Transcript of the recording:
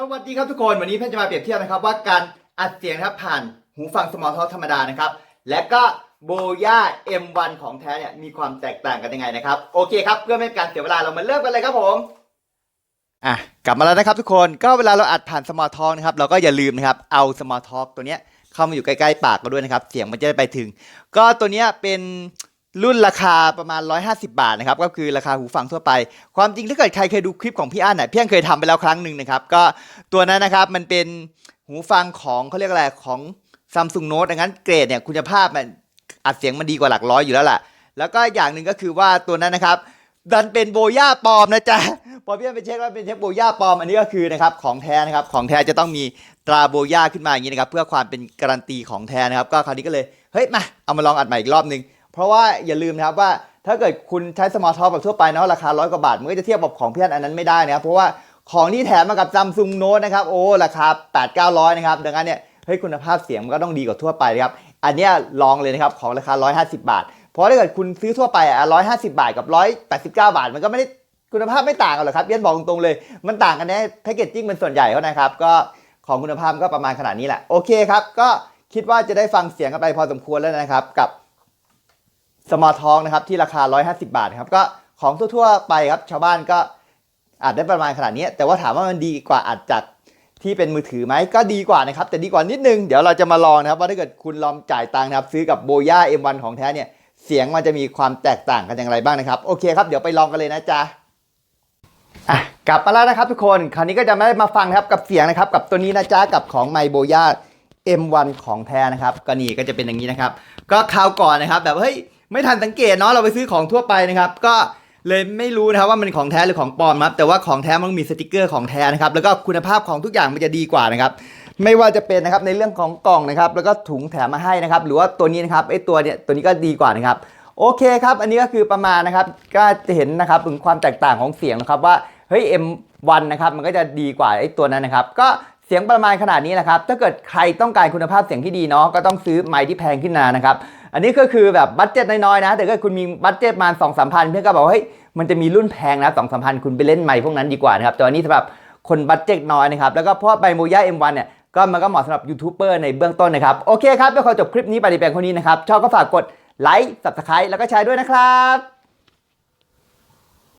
สวัสดีครับทุกคนวันนี้เพื่อนจะมาเปรียบเทียบนะครับว่าการอัดเสียงนะครับผ่านหูฟังสมอลท็อธรรมดานะครับ และก็โบย่า M1 ของแท้เนี่ยมีความแตกต่างกันยังไงนะครับ โอเคครับเพื่อไม่เป็นการเสียเวลาเรามาเริ่มกันเลยครับผมอะกลับมาแล้วนะครับทุกคนก็เวลาเราอัดผ่านสมอลท็อกนะครับเราก็อย่าลืมนะครับเอาสมอลท็อกตัวเนี้ยเข้ามาอยู่ใกล้ๆปากเราด้วยนะครับ เสียงมันจะได้ไปถึง ก็ตัวเนี้ยเป็น รุ่นราคาประมาณ 150 บาทนะครับก็คือราคาหูฟังทั่วไป ความจริงถ้าเกิดใครเคยดูคลิปของพี่อั้นน่ะพี่อั้นเคยทำไปแล้วครั้งหนึ่งนะครับก็ตัวนั้นนะครับมันเป็นหูฟังของเขาเรียกอะไรของซัมซุงโน้ตดังนั้นเกรดเนี่ยคุณภาพมันอัดเสียงมันดีกว่าหลักร้อยอยู่แล้วล่ะ แล้วก็อย่างหนึ่งก็คือว่าตัวนั้นนะครับดันเป็นโบย่าปลอมนะจ๊ะพอพี่อ้นไปเช็คว่าเป็นเทปโบย่าปลอมอันนี้ก็คือนะครับของแท้นะครับของแท้จะต้องมีตราโบย่าขึ้นมาอย่างนี้นะครับเพื่อความเป็นการันตีของแท้นะครับ ก็คราวนี้ก็เลยเฮ้ยมาเอามาลองอัดใหม่อีกรอบนึง เพราะว่าอย่าลืมนะครับว่าถ้าเกิดคุณใช้สมาร์ทท็อปแบบทั่วไปเนาะราคาร้อยกว่าบาทมันก็จะเทียบกับของพี่อันอันนั้นไม่ได้นะครับเพราะว่าของที่แถมมากับซัมซุงโน้ตนะครับโอ้ราคา 8 9 0 0 นะครับดังนั้นเนี่ยเฮ้ยคุณภาพเสียงมันก็ต้องดีกว่าทั่วไปนะครับอันนี้ลองเลยนะครับของราคา 150 บาท เพราะถ้าเกิดคุณซื้อทั่วไปอะ150 บาทกับ 189 บาท มันก็ไม่ได้คุณภาพไม่ต่างกันหรอกครับเรียนบอกตรงๆเลย มันต่างกันแน่แพคเกจจิ้งเป็นส่วนใหญ่เขานะครับก็ของคุณภาพก็ประมาณขนาดนี้แหละโอเคครับก็คิดว่าจะได้ฟังเสียงกันไปพอสมควรแล้วนะครับกับ สมาร์ททองนะครับที่ราคา 150 บาทครับก็ของทั่วๆไปครับชาวบ้านก็อาจได้ประมาณขนาดนี้ แต่ว่าถามว่ามันดีกว่าอัดจากที่เป็นมือถือไหมก็ดีกว่านะครับ แต่ดีกว่านิดนึง เดี๋ยวเราจะมาลองนะครับ ว่าถ้าเกิดคุณลองจ่ายตังค์นะครับ ซื้อกับโบย่า M1 ของแท้เนี่ย เสียงมันจะมีความแตกต่างกันอย่างไรบ้างนะครับ โอเคครับ เดี๋ยวไปลองกันเลยนะจ๊ะอะกลับมาแล้วนะครับทุกคนคราวนี้ก็จะไม่ได้มาฟังนะครับกับเสียงนะครับ กับตัวนี้นะจ๊ะกับของไมโบย่า M1 ของแท้นะครับก็นี่ก็จะเป็นอย่างนี้นะครับ ก็คราวก่อนนะครับ แบบเฮ้ย ไม่ทันสังเกตเนาะเราไปซื้อของทั่วไปนะครับ ก็เลยไม่รู้นะครับว่ามันของแท้หรือของปลอมครับแต่ว่าของแท้มันมีสติกเกอร์ของแท้นะครับแล้วก็คุณภาพของทุกอย่างมันจะดีกว่านะครับไม่ว่าจะเป็นนะครับในเรื่องของกล่องนะครับ แล้วก็ถุงแถมมาให้นะครับ หรือว่าตัวนี้นะครับไอ้ตัวเนี้ยตัวนี้ก็ดีกว่านะครับ โอเคครับ อันนี้ก็คือประมาณนะครับ ก็จะเห็นนะครับถึงความแตกต่างของเสียงนะครับว่าเฮ้ย M1 นะครับมันก็จะดีกว่าไอ้ตัวนั้นนะครับ ก็เสียงประมาณขนาดนี้แหละครับ ถ้าเกิดใครต้องการคุณภาพเสียงที่ดีเนาะก็ต้องซื้อไมค์ที่แพงขึ้นมานะครับ อันนี้ก็คือแบบบัตเจ็ตน้อยๆนะ แต่ถ้าคุณมีบัตเจ็ตมาสองสามพันเพื่อนก็บอกว่าเฮ้ยมันจะมีรุ่นแพงนะสองสามพันคุณไปเล่นใหม่พวกนั้นดีกว่านะครับแต่อันนี้สำหรับคนบัตเจ็ตน้อยนะครับแล้วก็เพราะไบโมย่า M1 เนี่ยก็มันก็เหมาะสำหรับยูทูบเบอร์ในเบื้องต้นนะครับโอเคครับเพื่อขอจบคลิปนี้ไปในเพียงคนนี้นะครับชอบก็ฝากกดไลค์ subscribe แล้วก็แชร์ด้วยนะครับ